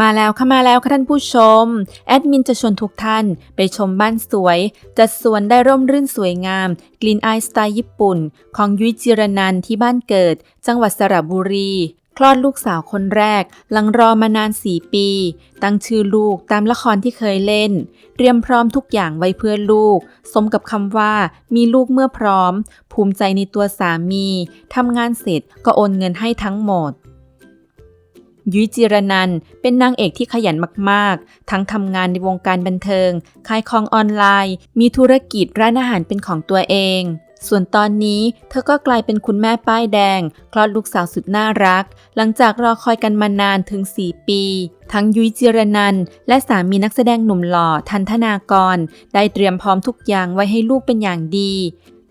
มาแล้วค่ะมาแล้วค่ะท่านผู้ชม แอดมินจะชวนทุกท่านไปชมบ้านสวย จัดสวนได้ร่มรื่นสวยงาม กลิ่นอายสไตล์ญี่ปุ่น ของยุ้ยจิรนันที่บ้านเกิด จังหวัดสระบุรี คลอดลูกสาวคนแรก หลังรอมานาน 4 ปี ตั้งชื่อลูกตามละครที่เคยเล่น เตรียมพร้อมทุกอย่างไว้เพื่อลูก สมกับคำว่า มีลูกเมื่อพร้อม ภูมิใจในตัวสามีทำงานเสร็จก็โอนเงินให้ทั้งหมด ยุ้ยจิรนัน เป็นนางเอกที่ขยันมากๆ ทั้งทำงานในวงการบันเทิง ขายของออนไลน์ มีธุรกิจร้านอาหารเป็นของตัวเอง ส่วนตอนนี้เธอก็กลายเป็นคุณแม่ป้ายแดง คลอดลูกสาวสุดน่ารัก หลังจากรอคอยกันมานานถึง 4 ปี ทั้งยุ้ยจิรนัน และสามีนักแสดงหนุ่มหล่อทันธนากร ได้เตรียมพร้อมทุกอย่างไว้ให้ลูกเป็นอย่างดี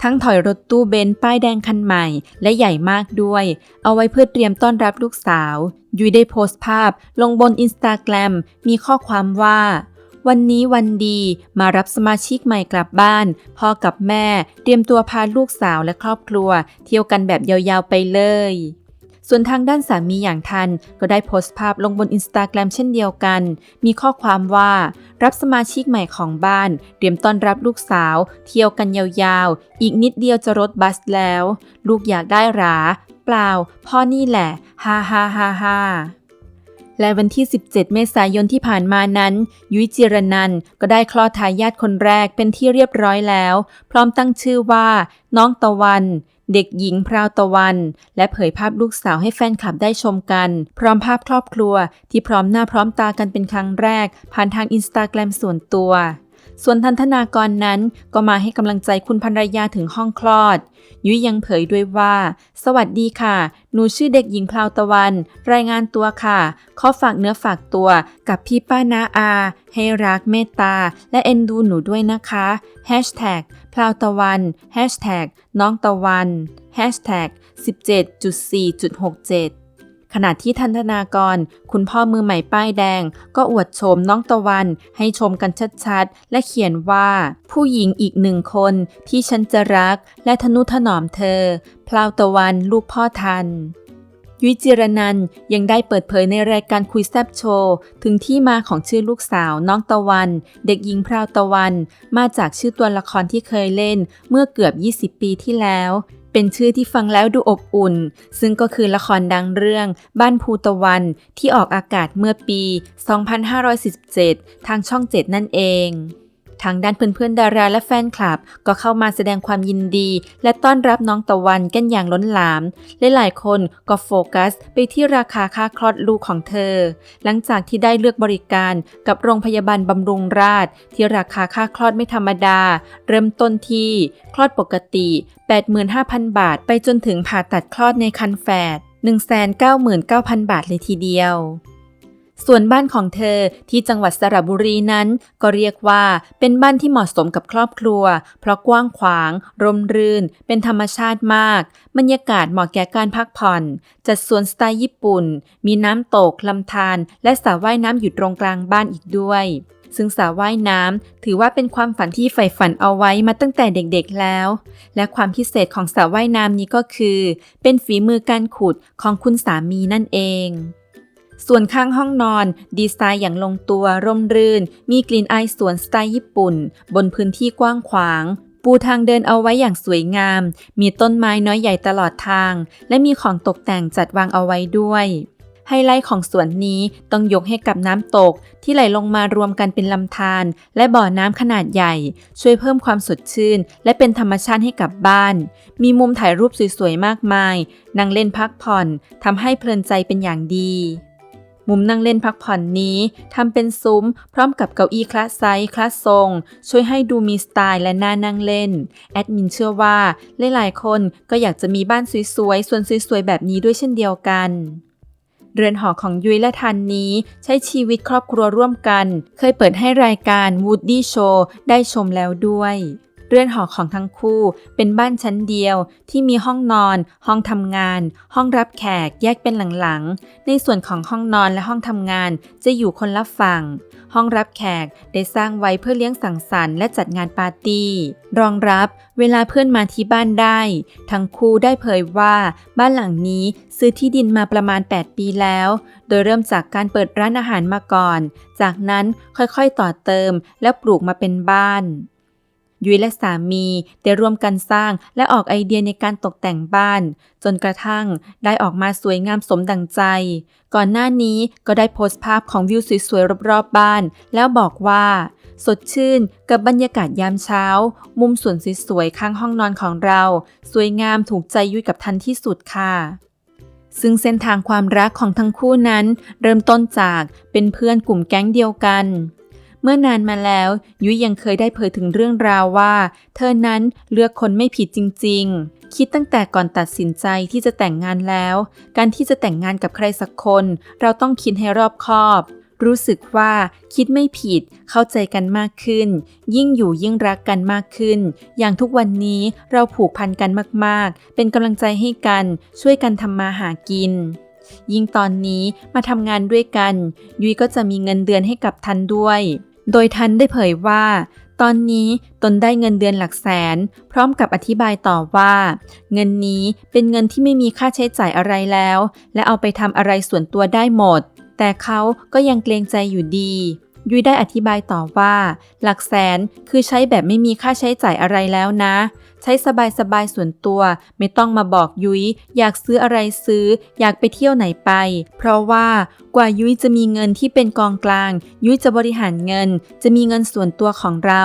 ทั้งถอยรถตู้เบนซ์ป้ายแดงคันใหม่ และใหญ่มากด้วย เอาไว้เพื่อเตรียมต้อนรับลูกสาว ยุ้ยได้โพสต์ภาพ ลงบนอินสตาแกรมมีข้อความว่า วันนี้วันดีมารับสมาชิกใหม่กลับบ้าน พ่อกับแม่ เตรียมตัวพาลูกสาวและครอบครัว เที่ยวกันแบบยาวๆไปเลย ส่วนทางด้านสามีอย่างทัน ก็ได้โพสต์ภาพลงบนอินสตาแกรมเช่นเดียวกัน มีข้อความว่า รับสมาชิกใหม่ของบ้าน เตรียมต้อนรับลูกสาว เที่ยวกันยาวๆ อีกนิดเดียวจะรถบัสแล้ว ลูกอยากได้หรา เปล่า พ่อนี่แหละ ฮ่าฮ่าฮ่าฮ่าและวันที่ 17 เมษายนที่ผ่านมานั้น ยุ้ยจิรนันก็ได้คลอดทายาทคนแรกเป็นที่เรียบร้อยแล้ว พร้อมตั้งชื่อว่า น้องตะวัน เด็กหญิงพราวตะวัน และเผยภาพลูกสาวให้แฟนคลับได้ชมกัน พร้อมภาพครอบครัวที่พร้อมหน้าพร้อมตากันเป็นครั้งแรก ผ่านทางอินสตาแกรมส่วนตัว ส่วนทันธนากรนั้นก็มาให้กำลังใจคุณภรรยาถึงห้องคลอด ยุ้ยยังเผยด้วยว่า สวัสดีค่ะ หนูชื่อเด็กหญิงพลาวตะวัน รายงานตัวค่ะ ขอฝากเนื้อฝากตัวกับพี่ป้านาอา ให้รักเมตตา และเอ็นดูหนูด้วยนะคะ Hashtag พลาวตะวัน Hashtag น้องตะวัน Hashtag 17.4.67 ขณะที่ทันธนากร คุณพ่อมือใหม่ป้ายแดง ก็อวดโฉมน้องตะวันให้ชมกันชัดๆ และเขียนว่า ผู้หญิงอีกหนึ่งคนที่ฉันจะรักและทนุถนอมเธอ พลาวตะวันลูกพ่อทันยุ้ยจิรนันยังได้เปิดเผยในรายการคุยแซบโชว์ถึงที่มาของชื่อลูกสาวน้องตะวัน เด็กหญิงพราวตะวัน มาจากชื่อตัวละครที่เคยเล่นเมื่อเกือบ 20 ปีที่แล้ว เป็นชื่อที่ฟังแล้วดูอบอุ่น ซึ่งก็คือละครดังเรื่อง บ้านภูตะวันที่ออกอากาศเมื่อปี 2547 ทางช่อง 7 นั่นเอง ทางด้านเพื่อนๆดาราและแฟนคลับ ก็เข้ามาแสดงความยินดี และต้อนรับน้องตะวันกันอย่างล้นหลามและหลายคนก็โฟกัสไปที่ราคาค่าคลอดลูกของเธอ หลังจากที่ได้เลือกบริการกับโรงพยาบาลบำรุงราษฎร์ที่ราคาค่าคลอดไม่ธรรมดา เริ่มต้นที่คลอดปกติ 85,000 บาท ไปจนถึงผ่าตัดคลอดในคันแฝด199,000 บาทเลยทีเดียว ส่วนบ้านของเธอที่จังหวัดสระบุรีนั้น ก็เรียกว่าเป็นบ้านที่เหมาะสมกับครอบครัว เพราะกว้างขวาง ร่มรื่น เป็นธรรมชาติมาก บรรยากาศเหมาะแก่การพักผ่อน จัดสวนสไตล์ญี่ปุ่น มีน้ำตกลำธารและสระว่ายน้ำอยู่ตรงกลางบ้านอีกด้วย ซึ่งสระว่ายน้ำถือว่าเป็นความฝันที่ใฝ่ฝันเอาไว้มาตั้งแต่เด็กๆแล้ว และความพิเศษของสระว่ายน้ำนี้ก็คือ เป็นฝีมือการขุดของคุณสามีนั่นเอง ส่วนข้างห้องนอน ดีไซน์อย่างลงตัวร่มรื่น มีกลิ่นอายสวนสไตล์ญี่ปุ่น บนพื้นที่กว้างขวาง ปูทางเดินเอาไว้อย่างสวยงาม มีต้นไม้น้อยใหญ่ตลอดทาง และมีของตกแต่งจัดวางเอาไว้ด้วยไฮไลท์ของสวนนี้ต้องยกให้กับน้ำตก ที่ไหลลงมารวมกันเป็นลำธารและบ่อน้ำขนาดใหญ่ ช่วยเพิ่มความสดชื่น และเป็นธรรมชาติให้กับบ้าน มีมุมถ่ายรูปสวยๆมากมาย นั่งเล่นพักผ่อนทำให้เพลินใจเป็นอย่างดี มุมนั่งเล่นพักผ่อนนี้ทำเป็นซุ้ม พร้อมกับเก้าอี้คลาสไซส์คลาสทรง ช่วยให้ดูมีสไตล์และน่านั่งเล่น แอดมินเชื่อว่าหลายๆคนก็อยากจะมีบ้านสวยๆส่วนสวยๆแบบนี้ด้วยเช่นเดียวกันเรือนหอของยุ้ยและทันนี้ใช้ชีวิตครอบครัวร่วมกัน เคยเปิดให้รายการ Woody Show ได้ชมแล้วด้วย เรือนหอของทั้งคู่ เป็นบ้านชั้นเดียวที่มีห้องนอน ห้องทำงาน ห้องรับแขกแยกเป็นหลังๆ ในส่วนของห้องนอนและห้องทำงานจะอยู่คนละฝั่ง ห้องรับแขกได้สร้างไว้เพื่อเลี้ยงสังสรรค์และจัดงานปาร์ตี้ รองรับเวลาเพื่อนมาที่บ้านได้ ทั้งคู่ได้เผยว่าบ้านหลังนี้ซื้อที่ดินมาประมาณ 8 ปีแล้ว โดยเริ่มจากการเปิดร้านอาหารมาก่อน จากนั้นค่อยๆต่อเติมและปลูกมาเป็นบ้าน ยุ้ยและสามีได้ร่วมกันสร้างและออกไอเดียในการตกแต่งบ้าน จนกระทั่งได้ออกมาสวยงามสมดังใจ ก่อนหน้านี้ก็ได้โพสต์ภาพของวิวสวยๆรอบๆบ้าน แล้วบอกว่า สดชื่นกับบรรยากาศยามเช้า มุมสวนสวยๆข้างห้องนอนของเรา สวยงามถูกใจยุ้ยกับทันที่สุดค่ะซึ่งเส้นทางความรักของทั้งคู่นั้น เริ่มต้นจากเป็นเพื่อนกลุ่มแก๊งเดียวกัน เมื่อนานมาแล้ว ยุ้ยยังเคยได้เผยถึงเรื่องราวว่า เธอนั้นเลือกคนไม่ผิดจริง ๆ คิดตั้งแต่ก่อนตัดสินใจที่จะแต่งงานแล้ว การที่จะแต่งงานกับใครสักคน เราต้องคิดให้รอบคอบ รู้สึกว่าคิดไม่ผิด เข้าใจกันมากขึ้น ยิ่งอยู่ยิ่งรักกันมากขึ้น อย่างทุกวันนี้เราผูกพันกันมากๆ เป็นกำลังใจให้กัน ช่วยกันทำมาหากินยิ่งตอนนี้มาทำงานด้วยกัน ยุ้ยก็จะมีเงินเดือนให้กับทันด้วย โดยทันได้เผยว่า ตอนนี้ตนได้เงินเดือนหลักแสน พร้อมกับอธิบายต่อว่า เงินนี้เป็นเงินที่ไม่มีค่าใช้จ่ายอะไรแล้ว และเอาไปทำอะไรส่วนตัวได้หมด แต่เขาก็ยังเกรงใจอยู่ดี ยุ้ยได้อธิบายต่อว่า หลักแสนคือใช้แบบไม่มีค่าใช้จ่ายอะไรแล้วนะ ใช้สบายๆส่วนตัว ไม่ต้องมาบอกยุ้ยอยากซื้ออะไรซื้อ อยากไปเที่ยวไหนไป เพราะว่ากว่ายุ้ยจะมีเงินที่เป็นกองกลาง ยุ้ยจะบริหารเงิน จะมีเงินส่วนตัวของเรา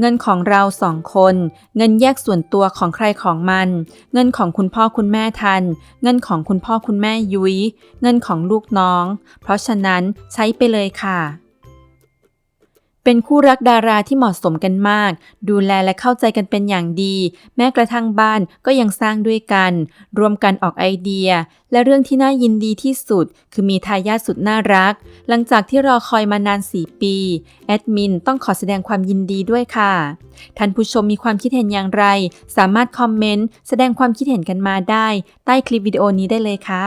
เงินของเราสองคน เงินแยกส่วนตัวของใครของมัน เงินของคุณพ่อคุณแม่ทัน เงินของคุณพ่อคุณแม่ยุ้ยเงินของลูกน้อง เพราะฉะนั้นใช้ไปเลยค่ะ เป็นคู่รักดาราที่เหมาะสมกันมาก ดูแลและเข้าใจกันเป็นอย่างดี แม้กระทั่งบ้านก็ยังสร้างด้วยกัน รวมกันออกไอเดีย และเรื่องที่น่ายินดีที่สุด คือมีทายาทสุดน่ารัก หลังจากที่รอคอยมานาน 4 ปี แอดมินต้องขอแสดงความยินดีด้วยค่ะ ท่านผู้ชมมีความคิดเห็นอย่างไร สามารถคอมเมนต์แสดงความคิดเห็นกันมาได้ ใต้คลิปวิดีโอนี้ได้เลยค่ะ